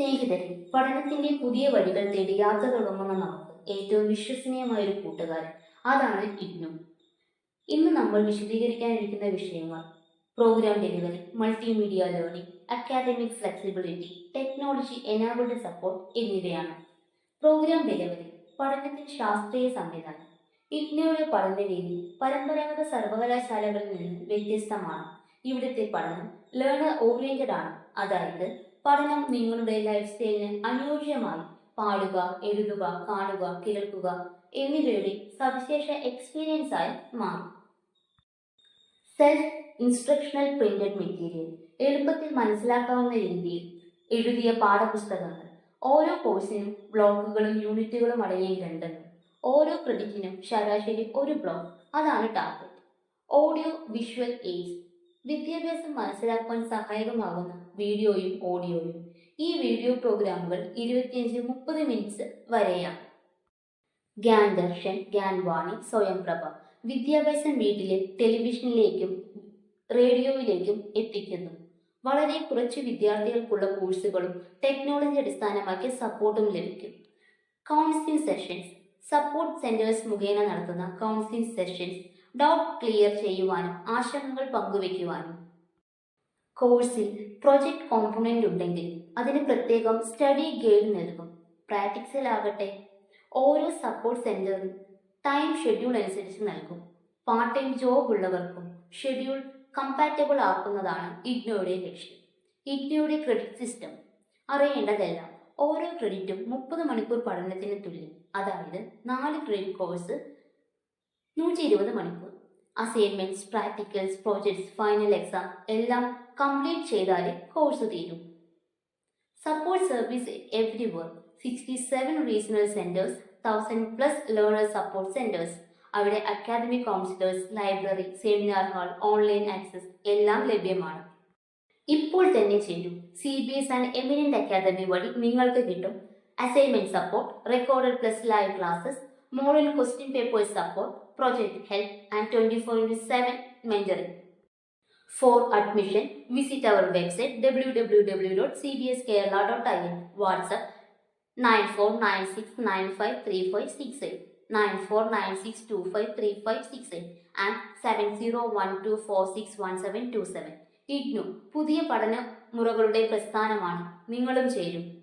സ്നേഹിതരെ പഠനത്തിന്റെ പുതിയ വഴികൾ തേടി യാത്ര തുടങ്ങുന്ന നമുക്ക് ഏറ്റവും വിശ്വസനീയമായ ഒരു കൂട്ടുകാരൻ. അതാണ് ഇഗ്നു ഇന്ന് നമ്മൾ വിശദീകരിക്കാനിരിക്കുന്ന വിഷയങ്ങൾ programme delivery multimedia learning academic flexibility technology enabled support എന്നിവയാണ്. പ്രോഗ്രാം ഡെലിവറി പഠനത്തിൽ ശാസ്ത്രീയ സംവിധാനം. ഇഗ്നോയുടെ പഠനരീതി പരമ്പരാഗത സർവകലാശാലകളിൽ നിന്ന് വ്യത്യസ്തമാണ്. ഇവിടുത്തെ പഠനം ലേണർ ഓറിയന്റഡ് ആണ്. അതായത് പഠനം നിങ്ങളുടെ ലൈഫ് സ്റ്റൈലിന് അനുയോജ്യമായി. പാടുക എഴുതുക കാണുക കേൾക്കുക എന്നിവയുടെ സവിശേഷ എക്സ്പീരിയൻസ് ആയി മാറും. സെൽഫ് ഇൻസ്ട്രക്ഷണൽ പ്രിന്റഡ് മെറ്റീരിയൽ എളുപ്പത്തിൽ മനസ്സിലാക്കാവുന്ന രീതിയിൽ എഴുതിയ പാഠപുസ്തകങ്ങൾ ഓരോ കോഴ്സിനും ബ്ലോക്കുകളും യൂണിറ്റുകളും അടങ്ങിയിട്ടുണ്ട് ഓരോ ക്രെഡിറ്റിനും ശരാശരി ഒരു ബ്ലോക്ക് അതാണ് ടാർഗറ്റ് ഓഡിയോ വിഷ്വൽ എയ്ഡ്സ് വിദ്യാഭ്യാസം മനസ്സിലാക്കുവാൻ സഹായകമാകുന്ന വീഡിയോയും ഓഡിയോയും. ഈ വീഡിയോ പ്രോഗ്രാമുകൾ ഇരുപത്തിയഞ്ച് മുപ്പത് മിനിറ്റ്സ് വരെയാണ്. ഗ്യാൻ ദർശൻ ഗ്യാൻ വാണി സ്വയംപ്രഭ വിദ്യാഭ്യാസം വീട്ടിലെ ടെലിവിഷനിലേക്കും റേഡിയോയിലേക്കും എത്തിക്കുന്നു. വളരെ കുറച്ച് വിദ്യാർത്ഥികൾക്കുള്ള കോഴ്സുകളും ടെക്നോളജി അടിസ്ഥാനമാക്കിയ സപ്പോർട്ടും ലഭിക്കും. Counselling sessions. സപ്പോർട്ട് സെന്റേഴ്സ് മുഖേന നടത്തുന്ന കൗൺസിലിംഗ് സെഷൻസ് ഡൗട്ട് ക്ലിയർ ചെയ്യുവാനും ആശങ്കകൾ പങ്കുവയ്ക്കുവാനും കോഴ്സിൽ പ്രൊജക്ട് കോമ്പണന്റ് ഉണ്ടെങ്കിൽ അതിന് പ്രത്യേകം സ്റ്റഡി ഗൈഡ് നൽകും. പ്രാക്ടിക്സിലാകട്ടെ ഓരോ സപ്പോർട്ട് സെന്ററും ടൈം ഷെഡ്യൂൾ അനുസരിച്ച് നൽകും. പാർട്ട് ടൈം ജോബ് ഉള്ളവർക്കും ഷെഡ്യൂൾ കമ്പാറ്റബിൾ ആക്കുന്നതാണ് ഇഗ്നോയുടെ ലക്ഷ്യം. ഇഗ്നോയുടെ ക്രെഡിറ്റ് സിസ്റ്റം. അറിയേണ്ടതെല്ലാം ഓരോ ക്രെഡിറ്റും മുപ്പത് മണിക്കൂർ പഠനത്തിന് തുല്യം. അതായത് നാല് ക്രെഡിറ്റ് കോഴ്സ് നൂറ്റി ഇരുപത് മണിക്കൂർ. Assignments practicals projects final exam എല്ലാം കംപ്ലീറ്റ് ചെയ്താലേ കോഴ്സ് തീരും. Support service every where sixty seven regional centres thousand plus learner support centres അവിടെ academy counsellors library seminar hall online access എല്ലാം ലഭ്യമാണ്. ഇപ്പോൾ തന്നെ ചെയ്യൂ. C B S and eminent academy വഴി നിങ്ങൾക്ക് കിട്ടും. Assignment support recorded plus live classes model question papers support project help and 24 7 mentoring. For admission, visit our website www.cbskerala.in. WhatsApp 9496953568, 9496253568 and 7012461727. IGNOU പുതിയ പഠന മുറകളുടെ പ്രസ്ഥാനമാണ് നിങ്ങളും ചേരും